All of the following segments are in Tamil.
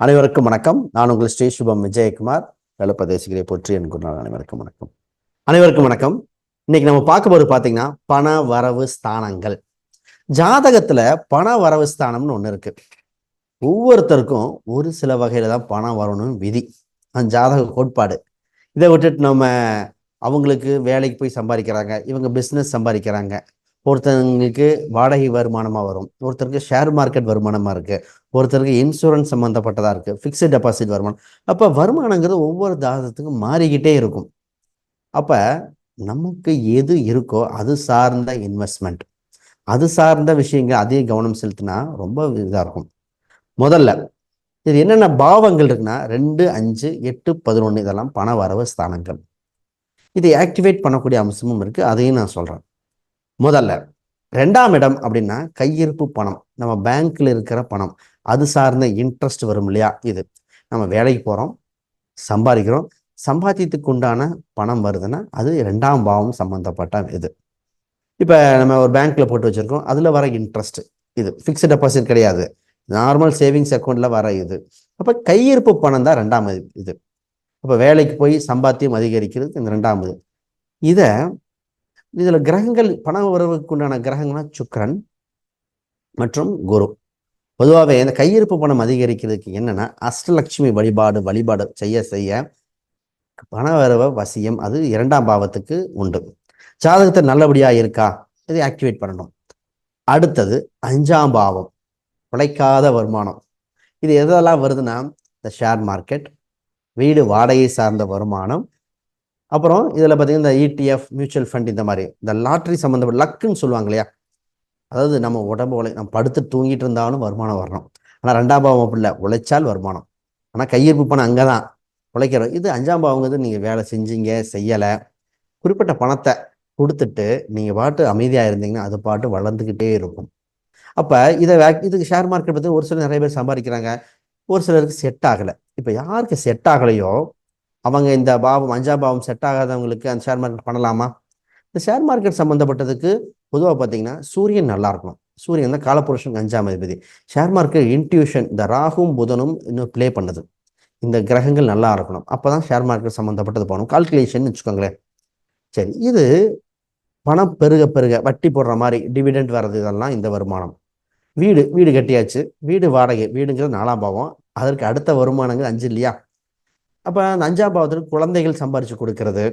அனைவருக்கும் வணக்கம். நான் உங்கள் ஸ்ரீ சுபம் விஜயகுமார். வெள்ளப்பதேசிகளை போற்றி என் அனைவருக்கும் வணக்கம். அனைவருக்கும் வணக்கம். இன்னைக்கு நம்ம பார்க்க போது பார்த்தீங்கன்னா பண வரவு ஸ்தானங்கள். ஜாதகத்துல பண வரவு ஸ்தானம்னு ஒண்ணு இருக்கு. ஒவ்வொருத்தருக்கும் ஒரு சில வகையில தான் பணம் வரணும்னு விதி. அந்த ஜாதக கோட்பாடு. இதை விட்டுட்டு நம்ம அவங்களுக்கு வேலைக்கு போய் சம்பாதிக்கிறாங்க இவங்க பிஸ்னஸ் சம்பாதிக்கிறாங்க. ஒருத்தவங்களுக்கு வாடகை வருமானமாக வரும். ஒருத்தருக்கு ஷேர் மார்க்கெட் வருமானமாக இருக்குது ஒருத்தருக்கு இன்சூரன்ஸ் சம்மந்தப்பட்டதாக இருக்குது ஃபிக்ஸட் டெபாசிட் வருமானம். அப்போ வருமானங்கிறது ஒவ்வொரு தாதத்துக்கும் மாறிக்கிட்டே இருக்கும். அப்போ நமக்கு எது இருக்கோ அது சார்ந்த இன்வெஸ்ட்மெண்ட் அது சார்ந்த விஷயங்கள் அதே கவனம் செலுத்தினா ரொம்ப இதாக இருக்கும். முதல்ல இது என்னென்ன பாவங்கள் இருக்குன்னா ரெண்டு அஞ்சு எட்டு பதினொன்று இதெல்லாம் பண வரவு ஸ்தானங்கள். இதை ஆக்டிவேட் பண்ணக்கூடிய அம்சமும் இருக்குது அதையும் நான் சொல்கிறேன் முதல்ல ரெண்டாம் இடம் அப்படின்னா கையிருப்பு பணம். நம்ம பேங்க்கில் இருக்கிற பணம். அது சார்ந்த இன்ட்ரெஸ்ட் வரும் இல்லையா? இது. நம்ம வேலைக்கு போகிறோம் சம்பாதிக்கிறோம். சம்பாத்தியத்துக்கு உண்டான பணம் வருதுன்னா அது ரெண்டாம் பாவம் சம்மந்தப்பட்ட இது. இப்போ நம்ம ஒரு பேங்க்கில் போட்டு வச்சுருக்கோம். அதில் வர இன்ட்ரெஸ்ட் இது. ஃபிக்ஸ்ட் டெபாசிட் கிடையாது. நார்மல் சேவிங்ஸ் அக்கௌண்ட்டில் வர இது. அப்போ கையிருப்பு பணம் தான் ரெண்டாம் இது. அப்போ வேலைக்கு போய் சம்பாத்தியம் அதிகரிக்கிறது இந்த இது. இதை இதில் கிரகங்கள் பண உறவுக்கு உண்டான கிரகங்கள்னா சுக்கரன் மற்றும் குரு. பொதுவாகவே இந்த கையிருப்பு பணம் அதிகரிக்கிறதுக்கு என்னென்னா அஷ்டலட்சுமி வழிபாடு வழிபாடு செய்ய செய்ய பணவரவ வசியம் அது இரண்டாம் பாவத்துக்கு உண்டு. ஜாதகத்தை நல்லபடியாக இருக்கா? இதை ஆக்டிவேட் பண்ணணும். அடுத்தது அஞ்சாம் பாவம். உழைக்காத வருமானம். இது எதெல்லாம் வருதுன்னா இந்த ஷேர் மார்க்கெட் வீடு வாடகை சார்ந்த வருமானம் அப்புறம் இதில் பார்த்தீங்கன்னா இந்த இடிஎஃப் மியூச்சுவல் ஃபண்ட் இந்த மாதிரி இந்த லாட்ரி சம்மந்தப்பட்ட லக்குன்னு சொல்லுவாங்க இல்லையா? அதாவது நம்ம உடம்பு உழை நம்ம படுத்து தூங்கிட்டு இருந்தாலும் வருமானம் வரணும். ஆனால் ரெண்டாம் பாவம் அப்படி இல்லை உழைச்சால் வருமானம். ஆனால் கையிருப்பு பணம் அங்கே தான் உழைக்கிறோம். இது அஞ்சாம் பாவங்கிறது நீங்கள் வேலை செஞ்சீங்க செய்யலை குறிப்பிட்ட பணத்தை கொடுத்துட்டு நீங்கள் பாட்டு அமைதியாக இருந்தீங்கன்னா அது பாட்டு வளர்ந்துக்கிட்டே இருக்கும். அப்போ இதை இதுக்கு ஷேர் மார்க்கெட் பற்றி ஒரு சிலர் நிறைய பேர் சம்பாதிக்கிறாங்க ஒரு சிலருக்கு செட் ஆகலை. இப்போ யாருக்கு செட் ஆகலையோ அவங்க இந்த பாவம் அஞ்சாம் பாவம் செட் ஆகாதவங்களுக்கு அந்த ஷேர் மார்க்கெட் பண்ணலாமா? இந்த ஷேர் மார்க்கெட் சம்மந்தப்பட்டதுக்கு பொதுவாக பார்த்தீங்கன்னா சூரியன் நல்லா இருக்கணும். சூரியன் தான் காலப்புருஷனுக்கு அஞ்சாம் அதிபதி. ஷேர் மார்க்கெட் இன்ட்யூஷன் இந்த ராகும் புதனும் இன்னும் ப்ளே பண்ணுது. இந்த கிரகங்கள் நல்லா இருக்கணும். அப்போ தான் ஷேர் மார்க்கெட் சம்மந்தப்பட்டது போகணும் கால்குலேஷன் வச்சுக்கோங்களேன். சரி இது பணம் பெருக பெருக வட்டி போடுற மாதிரி டிவிடெண்ட் வர்றது இதெல்லாம் இந்த வருமானம். வீடு வீடு கட்டியாச்சு. வீடு வாடகை வீடுங்கிறது நாலாம் பாவம். அதற்கு அடுத்த வருமானங்கள் அஞ்சு இல்லையா? அப்போ அந்த அஞ்சாம் பாவத்துக்கு குழந்தைகள் சம்பாரித்து கொடுக்கறது.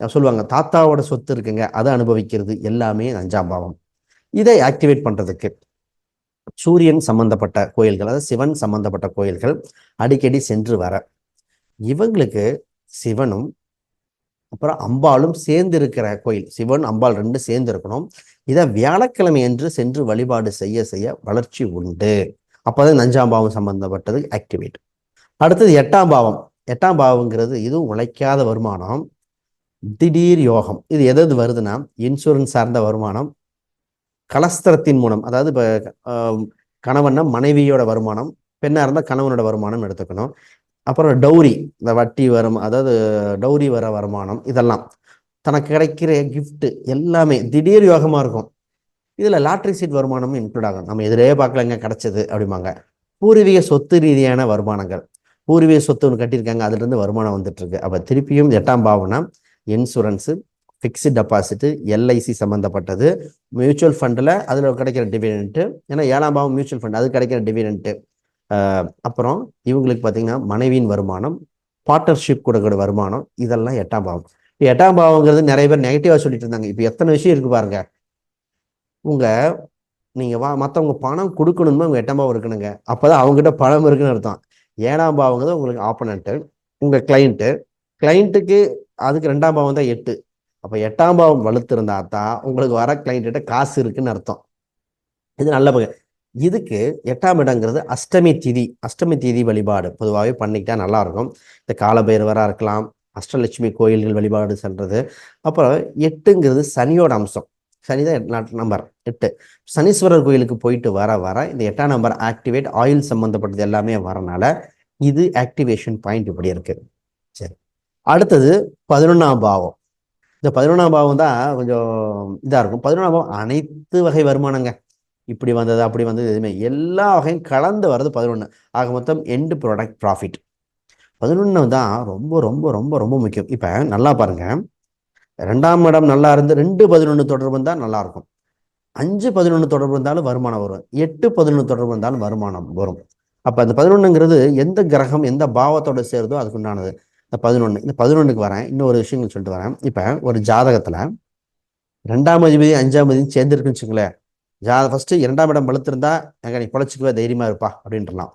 சொல்லுவாங்க தாத்தாவோட சொத்து இருக்குங்க அதை அனுபவிக்கிறது எல்லாமே அஞ்சாம் பாவம். இதை ஆக்டிவேட் பண்ணுறதுக்கு சூரியன் சம்பந்தப்பட்ட கோயில்கள் அதாவது சிவன் சம்பந்தப்பட்ட கோயில்கள் அடிக்கடி சென்று வர இவங்களுக்கு சிவனும் அப்புறம் அம்பாலும் சேர்ந்து இருக்கிற கோயில் சிவன் அம்பாள் ரெண்டு சேர்ந்து இருக்கணும். இதை வியாழக்கிழமை என்று சென்று வழிபாடு செய்ய செய்ய வளர்ச்சி உண்டு. அப்போதான் அஞ்சாம் பாவம் சம்பந்தப்பட்டது ஆக்டிவேட் அடுத்தது எட்டாம் பாவம். எட்டாம் பாவங்கிறது இதுவும் உழைக்காத வருமானம். திடீர் யோகம். இது எதது வருதுன்னா இன்சூரன்ஸ் சார்ந்த வருமானம். கலஸ்திரத்தின் மூலம் அதாவது இப்போ கணவன்னா மனைவியோட வருமானம் பெண்ணாக இருந்தால் கணவனோட வருமானம் எடுத்துக்கணும். அப்புறம் டௌரி இந்த வட்டி வரும் அதாவது டௌரி வர வருமானம் இதெல்லாம். தனக்கு கிடைக்கிற கிஃப்ட்டு எல்லாமே திடீர் யோகமாக இருக்கும். இதில் லாட்ரி சீட் வருமானமும் இன்க்ளூட் ஆகும் நம்ம எதிரே பார்க்கலங்க கிடைச்சது அப்படிம்பாங்க. பூர்வீக சொத்து ரீதியான வருமானங்கள். பூர்வீக சொத்து ஒன்று கட்டியிருக்காங்க. அதுலேருந்து வருமானம் வந்துட்டுருக்கு. அப்போ திருப்பியும் எட்டாம் பாவனா இன்சூரன்ஸு ஃபிக்ஸ்டு டெபாசிட்டு எல்ஐசி சம்மந்தப்பட்டது மியூச்சுவல் ஃபண்டில் அதில் கிடைக்கிற டிவிடெண்ட்டு ஏன்னா ஏழாம் பாவம் மியூச்சுவல் ஃபண்ட் அது கிடைக்கிற டிவிடெண்ட்டு அப்புறம் இவங்களுக்கு பார்த்தீங்கன்னா மனைவியின் வருமானம் பார்ட்னர்ஷிப் கொடுக்கிற வருமானம் இதெல்லாம் எட்டாம் பாவம். எட்டாம் பாவங்கிறது நிறைய பேர் நெகட்டிவாக சொல்லிட்டு இருந்தாங்க. இப்போ எத்தனை விஷயம் இருக்கு பாருங்க. உங்கள் நீங்கள் வா மற்றவங்க பணம் கொடுக்கணும்னு உங்கள் எட்டாம் பாவம் இருக்கணுங்க. அப்போதான் அவங்ககிட்ட பணம் இருக்குன்னு அர்த்தம். ஏழாம் பாவங்கிறது உங்களுக்கு ஆப்பனண்ட்டு உங்கள் கிளைண்ட்டு கிளைண்ட்டுக்கு அதுக்கு ரெண்டாம் பாவம் தான் எட்டு. அப்போ எட்டாம் பாவம் வலுத்திருந்தா தான் உங்களுக்கு வர கிளைண்ட்டு காசு இருக்குன்னு அர்த்தம். இது நல்ல பகை இதுக்கு எட்டாம் இடங்கிறது அஷ்டமி திதி அஷ்டமி திதி வழிபாடு. பொதுவாகவே பண்ணிக்கிட்டா நல்லாயிருக்கும் இந்த காலபைரவராக இருக்கலாம் அஷ்டலட்சுமி கோயில்கள் வழிபாடு சென்றது. அப்புறம் எட்டுங்கிறது சனியோட அம்சம். சனி தான் நம்பர் எட்டு. சனீஸ்வரர் கோயிலுக்கு போயிட்டு வர வர இந்த எட்டாம் நம்பர் ஆக்டிவேட் ஆயில் சம்மந்தப்பட்டது எல்லாமே வரனால இது ஆக்டிவேஷன் பாயிண்ட் இப்படி இருக்கு. சரி. அடுத்தது பதினொன்றாம் பாவம். இந்த பதினொன்றாம் பாவம் தான் கொஞ்சம் இதாக இருக்கும். பதினொன்றாம் பாவம் அனைத்து வகை வருமானங்க. இப்படி வந்தது அப்படி வந்தது எதுவுமே. எல்லா வகையும் கலந்து வர்றது பதினொன்று ஆக மொத்தம் எண்டு ப்ராடக்ட் ப்ராஃபிட் பதினொன்று தான் ரொம்ப ரொம்ப ரொம்ப ரொம்ப முக்கியம். இப்போ நல்லா பாருங்கள் ரெண்டாம் இடம் நல்லா இருந்து ரெண்டு பதினொன்று தொடர்பு இருந்தால் நல்லாயிருக்கும் அஞ்சு பதினொன்று தொடர்பு இருந்தாலும் வருமானம் வரும். எட்டு பதினொன்று தொடர்பு இருந்தாலும் வருமானம் வரும். அப்போ அந்த பதினொன்றுங்கிறது எந்த கிரகம் எந்த பாவத்தோட சேருதோ அதுக்கு உண்டானது இந்த பதினொன்று இந்த பதினொன்றுக்கு வரேன். இன்னொரு விஷயங்கள் சொல்லிட்டு வரேன். இப்போ ஒரு ஜாதகத்தில் ரெண்டாம் அதிபதி அஞ்சாம் அதிபதி சேர்ந்துருக்குன்னு வச்சுங்களேன் ஜாத ஃபஸ்ட்டு இரண்டாம் இடம் பழுத்திருந்தா எங்க நீ பொழைச்சிக்குவே தைரியமாக இருப்பா அப்படின்றலாம்.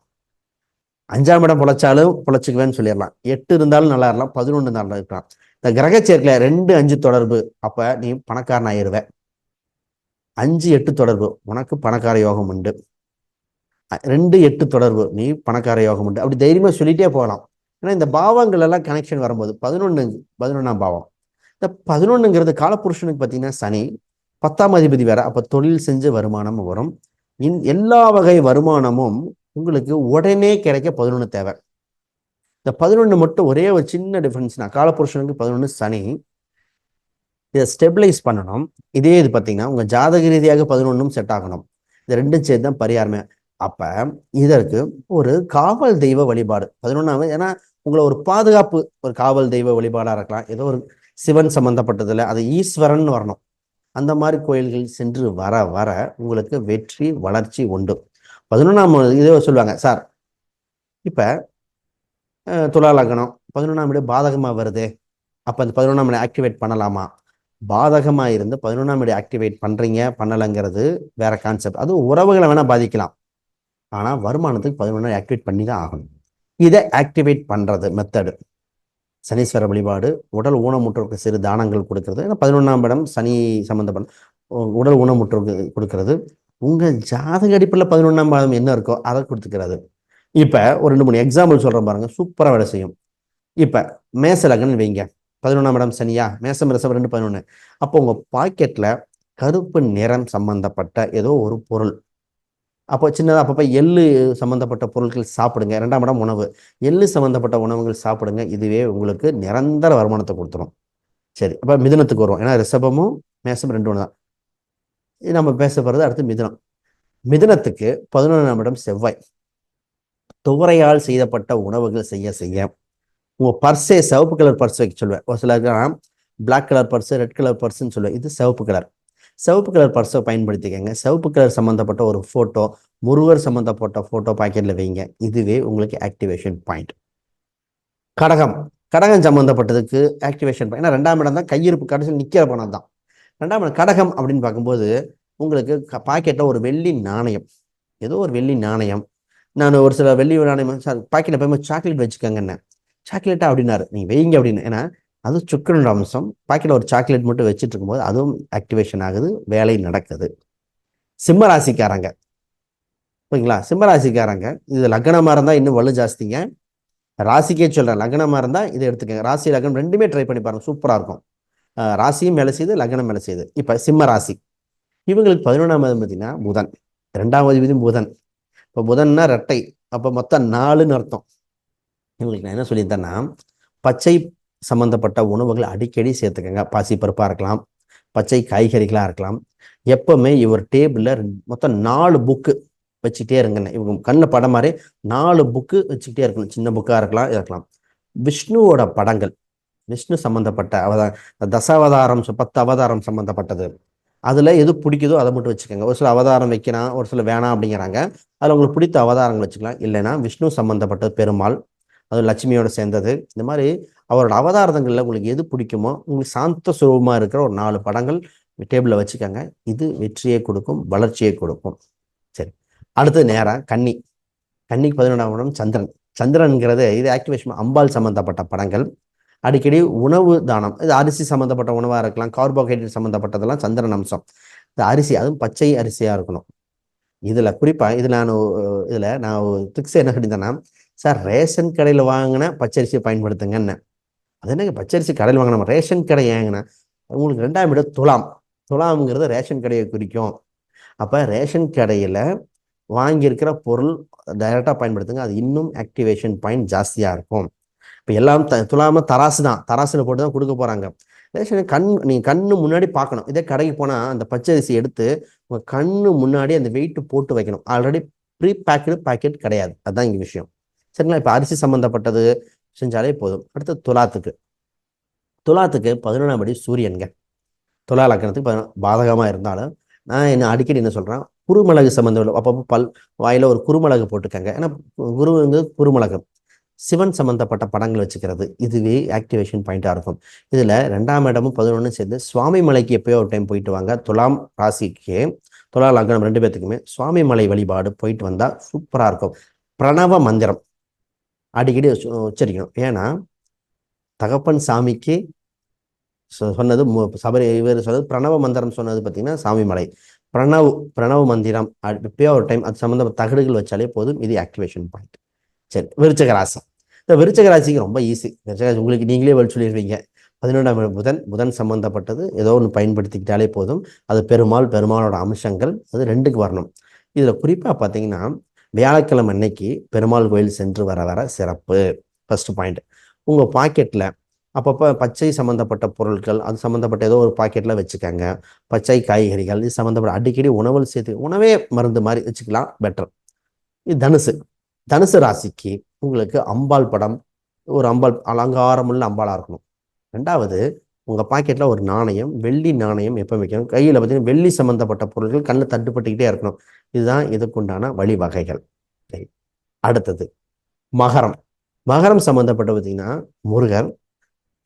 அஞ்சாம் இடம் பொழைச்சாலும் பொழைச்சிக்குவேன்னு சொல்லிடலாம். எட்டு இருந்தாலும் நல்லா இருக்கலாம். பதினொன்று நல்லா இருக்கலாம். இந்த கிரக சேர்க்கையில் ரெண்டு அஞ்சு தொடர்பு அப்போ நீ பணக்காரன் ஆயிருவ. அஞ்சு எட்டு தொடர்பு உனக்கு பணக்கார யோகம் உண்டு. ரெண்டு எட்டு தொடர்பு நீ பணக்கார யோகம் உண்டு. அப்படி தைரியமாக சொல்லிட்டே போகலாம். ஏன்னா இந்த பாவங்கள் எல்லாம் கனெக்ஷன் வரும்போது பதினொன்று பதினொன்றாம் பாவம். இந்த பதினொன்றுங்கிறது காலப்புருஷனுக்கு பார்த்தீங்கன்னா சனி பத்தாம் அதிபதி வேற. அப்போ தொழில் செஞ்சு வருமானம் வரும். இன் எல்லா வகை வருமானமும் உங்களுக்கு உடனே கிடைக்க பதினொன்று தேவை. இந்த பதினொன்று மட்டும் ஒரே ஒரு சின்ன டிஃபரன்ஸ்னா காலப்புருஷனுக்கு பதினொன்று சனி. இதை ஸ்டெபிளைஸ் பண்ணணும். இதே இது பார்த்தீங்கன்னா உங்கள் ஜாதக ரீதியாக பதினொன்றும் செட் ஆகணும். இது ரெண்டும் சேர்த்து தான் பரிகாரமே. அப்போ இதற்கு ஒரு காவல் தெய்வ வழிபாடு. பதினொன்றாவது ஏன்னா உங்களை ஒரு பாதுகாப்பு ஒரு காவல் தெய்வ வழிபாடாக இருக்கலாம். ஏதோ ஒரு சிவன் சம்மந்தப்பட்டதில் அது ஈஸ்வரன் வரணும். அந்த மாதிரி கோயில்கள் சென்று வர வர உங்களுக்கு வெற்றி வளர்ச்சி உண்டு. பதினொன்றாம் இதே சொல்லுவாங்க சார் இப்போ துலா லக்னம் பதினொன்றாம் இடம் பாதகமாக வருது. அப்போ அந்த பதினொன்றாம் இடம் ஆக்டிவேட் பண்ணலாமா? பாதகமாக இருந்து பதினொன்றாம் இடம் ஆக்டிவேட் பண்ணுறீங்க பண்ணலைங்கிறது வேற கான்செப்ட் அது உறவுகளை வேணால் பாதிக்கலாம். ஆனால் வருமானத்துக்கு பதினொன்றாம் ஆக்டிவேட் பண்ணி தான் ஆகணும். இதை ஆக்டிவேட் பண்ணுறது மெத்தடு சனீஸ்வர வழிபாடு உடல் ஊனமுற்றோருக்கு சிறு தானங்கள் கொடுக்கறது. ஏன்னா பதினொன்றாம் இடம் சனி சம்மந்தப்பட்ட உ- உடல் ஊனமுற்றோருக்கு கொடுக்கறது. உங்கள் ஜாதக அடிப்படையில் பதினொன்றாம் பாதம் என்ன இருக்கோ அதை கொடுத்துக்கிறது. இப்போ ஒரு ரெண்டு மூணு எக்ஸாம்பிள் சொல்கிறேன் பாருங்கள் சூப்பராக வேலை செய்யும். இப்போ மேச லக்னம் வைங்க. பதினொன்றாம் இடம் சனியா மேசம் ரிசம் ரெண்டு பதினொன்று அப்போ உங்கள் பாக்கெட்டில் கருப்பு நிறம் சம்பந்தப்பட்ட ஏதோ ஒரு பொருள். அப்போ சின்னதாக அப்பப்போ எள்ளு சம்மந்தப்பட்ட பொருட்கள் சாப்பிடுங்க. ரெண்டாம் இடம் உணவு. எள்ளு சம்மந்தப்பட்ட உணவுகள் சாப்பிடுங்க. இதுவே உங்களுக்கு நிரந்தர வருமானத்தை கொடுத்துரும். சரி அப்போ மிதனத்துக்கு வருவோம். ஏன்னா ரிஷபமும் மேசம் ரெண்டு ஒன்று தான் இது நம்ம பேச போகிறது அடுத்து மிதனம். மிதனத்துக்கு பதினொன்றாம் இடம் செவ்வாய். துவரையால் செய்தப்பட்ட உணவுகள் செய்ய செய்ய. உங்கள் பர்ஸே சிவப்பு கலர் பர்ஸ் வைக்க சொல்லுவேன். ஒரு சிலருக்குலாம் black colour purse red colour பர்ஸ்ன்னு சொல்லுவேன். இது சிவப்பு கலர். சிவப்பு கலர் பர்ஸை பயன்படுத்திக்கங்க. சிவப்பு கலர் சம்மந்தப்பட்ட ஒரு ஃபோட்டோ முருகர் சம்மந்தப்பட்ட ஃபோட்டோ பாக்கெட்டில் வைங்க. இதுவே உங்களுக்கு ஆக்டிவேஷன் பாயிண்ட் கடகம். கடகம் சம்மந்தப்பட்டதுக்கு ஆக்டிவேஷன் பாயிண்ட் ஏன்னா ரெண்டாம் இடம் தான். கையிருப்பு கடைசி நிற்கிற பணம் தான். ரெண்டாம் இடம் கடகம் அப்படின்னு பார்க்கும்போது உங்களுக்கு பாக்கெட்டில் ஒரு வெள்ளி நாணயம். ஏதோ ஒரு வெள்ளி நாணயம். நான் ஒரு சில வெள்ளி நாணயம் சார் பாக்கெட்டில் போய் சாக்லேட் வச்சுக்கோங்கன்னு சாக்லேட்டா அப்படின்னாரு. நீ வெயிங்க அப்படின்னு. ஏன்னா அதுவும் சுக்கரனோட அம்சம். பாக்கெட்ல ஒரு சாக்லேட் மட்டும் வச்சுட்டு இருக்கும்போது அதுவும் ஆக்டிவேஷன் ஆகுது வேலை நடக்குது. சிம்ம ராசிக்காரங்க. ஓகேங்களா சிம்ம ராசிக்காரங்க. இது லக்னமாக இருந்தால் இன்னும் வலு ஜாஸ்திங்க. ராசிக்கே சொல்கிறேன் லக்னமாக இருந்தால் இதை எடுத்துக்கங்க. ராசி லக்னம் ரெண்டுமே ட்ரை பண்ணி பாருங்கள் சூப்பராக இருக்கும். ராசியும் மேலே செய்யுது லக்னம் மேலே செய்யுது இப்போ சிம்ம ராசி. இவங்களுக்கு பதினொன்றாம் மாதம் பார்த்தீங்கன்னா புதன். ரெண்டாம் அதிபதியும் புதன். இப்போ புதன்னா ரெட்டை அப்போ மொத்தம் நாலுன்னு அர்த்தம். எங்களுக்கு நான் என்ன சொல்லியிருந்தேன்னா பச்சை சம்மந்தப்பட்ட உணவுகளை அடிக்கடி சேர்த்துக்கங்க. பாசிப்பருப்பாக இருக்கலாம் பச்சை காய்கறிகளாக இருக்கலாம். எப்பவுமே இவர் டேபிளில் மொத்தம் நாலு புக்கு வச்சுக்கிட்டே இருங்கண்ணே. இவங்க கண்ணில் படம் மாதிரி நாலு புக்கு வச்சுக்கிட்டே இருக்கணும். சின்ன புக்காக இருக்கலாம் இருக்கலாம். விஷ்ணுவோட படங்கள் விஷ்ணு சம்மந்தப்பட்ட அவதா தசாவதாரம் பத்து அவதாரம் சம்மந்தப்பட்டது அதில் எது பிடிக்குதோ அதை மட்டும் வச்சுக்கோங்க. ஒரு சில அவதாரம் வைக்கலாம் ஒரு சில வேணாம் அப்படிங்கிறாங்க. அதில் உங்களுக்கு பிடித்த அவதாரங்கள் வச்சுக்கலாம். இல்லைன்னா விஷ்ணு சம்பந்தப்பட்ட பெருமாள் அது லட்சுமியோட சேர்ந்தது. இந்த மாதிரி அவரோட அவதாரங்களில் உங்களுக்கு எது பிடிக்குமோ உங்களுக்கு சாந்த சுரூபமாக இருக்கிற ஒரு நாலு படங்கள் டேபிளில் வச்சுக்கோங்க. இது வெற்றியை கொடுக்கும் வளர்ச்சியை கொடுக்கும். சரி. அடுத்து நேரம் கன்னி. கன்னிக்கு பதினொன்றாம் இடம் சந்திரன். சந்திரன்கிறது இது ஆக்டிவேஷன் அம்பாள் சம்பந்தப்பட்ட படங்கள். அடிக்கடி உணவு தானம். இது அரிசி சம்மந்தப்பட்ட உணவாக இருக்கலாம். கார்போஹைட்ரேட் சம்மந்தப்பட்டதெல்லாம் சந்திரன் அம்சம். இந்த அரிசி அதுவும் பச்சை அரிசியாக இருக்கணும். இதில் குறிப்பாக இதில் நான் இதில் நான் திக்ஸ் என்ன சொல்லியிருந்தேன்னா சார் ரேஷன் கடையில் வாங்கின பச்சரிசியை பயன்படுத்துங்கன்னு. அது என்னங்க பச்சரிசி கடையில் வாங்கினோம் ரேஷன் கடை ஏங்கண்ணா? உங்களுக்கு ரெண்டாம் இடம் துலாம். துலாம்ங்கிறது ரேஷன் கடையை குறிக்கும். அப்போ ரேஷன் கடையில் வாங்கியிருக்கிற பொருள் டைரெக்டாக பயன்படுத்துங்க. அது இன்னும் ஆக்டிவேஷன் பாயிண்ட் ஜாஸ்தியாக இருக்கும். இப்போ எல்லாம் த துலாம தராசு தான். தராசில் போட்டு தான் கொடுக்க போகிறாங்க ரேஷன் கண் நீங்கள் கண்ணு முன்னாடி பார்க்கணும். இதே கடைக்கு போனால் அந்த பச்சரிசி எடுத்து உங்கள் கண்ணு முன்னாடி அந்த வெயிட்டு போட்டு வைக்கணும். ஆல்ரெடி ப்ரீ பேக்கடு பாக்கெட் கிடையாது. அதுதான் இங்கே விஷயம். சரிங்களா? இப்போ அரிசி சம்மந்தப்பட்டது செஞ்சாலே போதும். அடுத்து துலாத்துக்கு. துலாத்துக்கு பதினொன்றாம் படி சூரியன்க துலா லக்கணத்துக்கு பதினொ பாதகமாக இருந்தாலும் நான் என்ன அடிக்கடி என்ன சொல்கிறேன் குருமிளகு சம்மந்தம் அப்பப்போ பல் வாயில் ஒரு குருமிளகு போட்டுக்கங்க. ஏன்னா குருங்கிறது குருமிளகு. சிவன் சம்பந்தப்பட்ட படங்கள் வச்சுக்கிறது. இதுவே ஆக்டிவேஷன் பாயிண்ட்டாக இருக்கும். இதில் ரெண்டாம் இடமும் பதினொன்று சேர்ந்து சுவாமி மலைக்கு எப்போயோ ஒரு டைம் போயிட்டு வாங்க. துலாம் ராசிக்கு துலா லக்னம் ரெண்டு பேர்த்துக்குமே சுவாமி மலை வழிபாடு போயிட்டு வந்தால் சூப்பராக இருக்கும். பிரணவ மந்திரம். அடிக்கடி உச்சரிக்கணும். ஏன்னா தகப்பன் சாமிக்கு சொன்னது சபரி இவர் சொன்னது பிரணவ மந்திரம் சொன்னது பார்த்தீங்கன்னா சாமி மலை. பிரணவ் பிரணவ மந்திரம். எப்பயோ ஒரு டைம் அது சம்மந்தப்பட்ட தகடுகள் வச்சாலே போதும். இது ஆக்டிவேஷன் பாயிண்ட் சரி விருச்சக ராசம் இந்த விருச்சக ராசிக்கு ரொம்ப ஈஸி விருச்சகராசி உங்களுக்கு நீங்களே வழி சொல்லிடுவீங்க பதினொன்றாம் புதன். புதன் சம்பந்தப்பட்டது. ஏதோ ஒன்று பயன்படுத்திக்கிட்டாலே போதும். அது பெருமாள் பெருமாளோட அம்சங்கள் அது ரெண்டுக்கு வரணும். இதில் குறிப்பாக பார்த்தீங்கன்னா வியாழக்கிழமை அன்னைக்கு பெருமாள் கோயில் சென்று வர வர சிறப்பு. ஃபர்ஸ்ட் பாயிண்ட் உங்கள் பாக்கெட்டில் அப்பப்போ பச்சை சம்மந்தப்பட்ட பொருட்கள் அது சம்மந்தப்பட்ட ஏதோ ஒரு பாக்கெட்டில் வச்சுக்கோங்க. பச்சை காய்கறிகள் இது சம்மந்தப்பட்ட அடிக்கடி உணவில் சேர்த்து உணவே மருந்து மாதிரி வச்சுக்கலாம். பெட்டர் இது தனுசு. தனுசு ராசிக்கு உங்களுக்கு அம்பாள் படம் ஒரு அம்பாள் அலங்காரமுள்ள அம்பாளாக இருக்கணும். ரெண்டாவது உங்கள் பாக்கெட்டில் ஒரு நாணயம் வெள்ளி நாணயம் எப்போ வைக்கணும்? கையில் பார்த்தீங்கன்னா வெள்ளி சம்மந்தப்பட்ட பொருட்கள் கண்ணில் தட்டுப்பட்டுக்கிட்டே இருக்கணும். இதுதான் இதுக்குண்டான வழிவகைகள். அடுத்தது மகரம். மகரம் சம்மந்தப்பட்ட பார்த்தீங்கன்னா முருகர்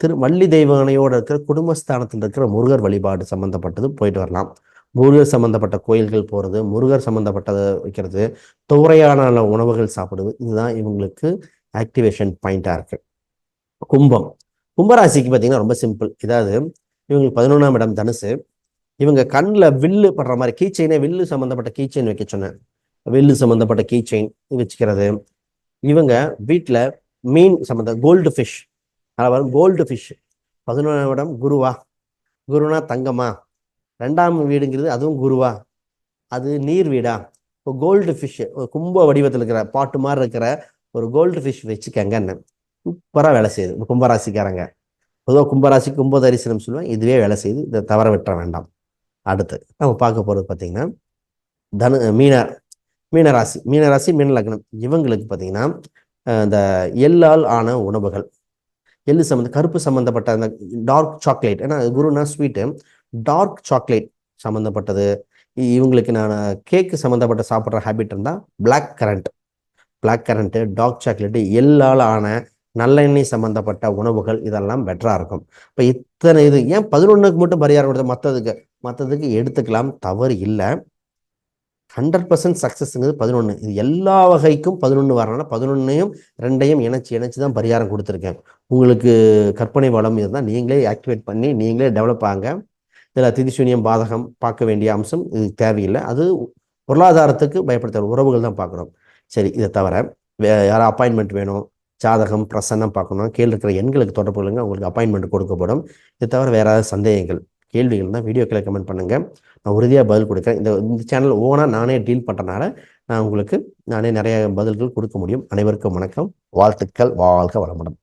திரு வள்ளி தெய்வானையோடு இருக்கிற குடும்பஸ்தானத்தில் இருக்கிற முருகர் வழிபாடு சம்மந்தப்பட்டது போயிட்டு வரலாம். முருகர் சம்மந்தப்பட்ட கோயில்கள் போகிறது முருகர் சம்மந்தப்பட்டதை வைக்கிறது துவரையான உணவுகள் சாப்பிடுவது இதுதான் இவங்களுக்கு ஆக்டிவேஷன் பாயிண்டாக இருக்கு. கும்பம். கும்பராசிக்கு பார்த்தீங்கன்னா ரொம்ப சிம்பிள் இதாவது இவங்களுக்கு பதினொன்றாம் இடம் தனுசு. இவங்க கண்ணில் வில்லு படுற மாதிரி கீச்செயினே வில்லு சம்மந்தப்பட்ட கீச்செயின் வைக்க சொன்னேன். வில்லு சம்மந்தப்பட்ட கீச்செயின் வச்சுக்கிறது. இவங்க வீட்டில் மீன் சம்மந்த கோல்டு ஃபிஷ் அதாவது கோல்டு ஃபிஷ் பதினொன்றாம் இடம் குருவா. குருனா தங்கமா. ரெண்டாம் வீடுங்கிறது அதுவும் குருவா. அது நீர் வீடா? இப்போ கோல்டு ஃபிஷ் கும்ப வடிவத்தில் இருக்கிற பாட்டு மாதிரி இருக்கிற ஒரு கோல்டு ஃபிஷ் வச்சுக்கங்கன்னு சூப்பராக வேலை செய்யுது. கும்பராசிக்காரங்க. பொதுவாக கும்பராசி கும்ப தரிசனம் சொல்லுவேன் இதுவே வேலை செய்யுது. இதை தவற விட்டுற வேண்டாம். அடுத்து நம்ம பார்க்க போகிறது பார்த்தீங்கன்னா தனு மீன மீனராசி மீனராசி மீன லக்னம். இவங்களுக்கு பார்த்தீங்கன்னா இந்த எள்ளால் ஆன உணவுகள். எள்ளு சம்மந்த கருப்பு சம்மந்தப்பட்ட அந்த டார்க் சாக்லேட் ஏன்னா குருனா ஸ்வீட்டு டார்க் சாக்லேட் சம்மந்தப்பட்டது இவங்களுக்கு நான் கேக்கு சம்மந்தப்பட்ட சாப்பிட்ற ஹேபிட் இருந்தால் black currant black currant dark chocolate எல்லால் ஆன நல்லெண்ணெய் சம்மந்தப்பட்ட உணவுகள் இதெல்லாம் பெட்டராக இருக்கும். இப்போ இத்தனை இது ஏன் பதினொன்றுக்கு மட்டும் பரிகாரம் கொடுத்த மற்றதுக்கு மற்றதுக்கு எடுத்துக்கலாம் தவறு இல்லை. ஹண்ட்ரட் பர்சன்ட் சக்ஸஸ்ங்கிறது பதினொன்று இது எல்லா வகைக்கும் பதினொன்று வரணும்னா பதினொன்னையும் ரெண்டையும் இணைச்சி இணைச்சி தான் பரிகாரம் கொடுத்துருக்கேன். உங்களுக்கு கற்பனை வளம் இருந்தால் நீங்களே ஆக்டிவேட் பண்ணி நீங்களே டெவலப் ஆங்க. இதில் திதிசூன்யம் பாதகம் பார்க்க வேண்டிய அம்சம் இது தேவையில்லை. அது பொருளாதாரத்துக்கு பயப்படுத்த உறவுகள் தான் பார்க்கணும். சரி இதை தவிர வே யாரும் அப்பாயின்மெண்ட் வேணும் ஜாதகம் பிரசன்னம் பார்க்கணும் கீழே இருக்கிற எண்களுக்கு தொடர்பு உங்களுக்கு அப்பாயின்மெண்ட் கொடுக்கப்படும். இதை தவிர வேறு ஏதாவது சந்தேகங்கள் கேள்விகள் தான் வீடியோக்களை கமெண்ட் பண்ணுங்கள் நான் உறுதியாக பதில் கொடுக்குறேன். இந்த இந்த சேனல் ஓனாக நானே டீல் பண்ணுறனால நான் உங்களுக்கு நானே நிறைய பதில்கள் கொடுக்க முடியும். அனைவருக்கும் வணக்கம். வாழ்த்துக்கள். வாழ்க வளமுடன்.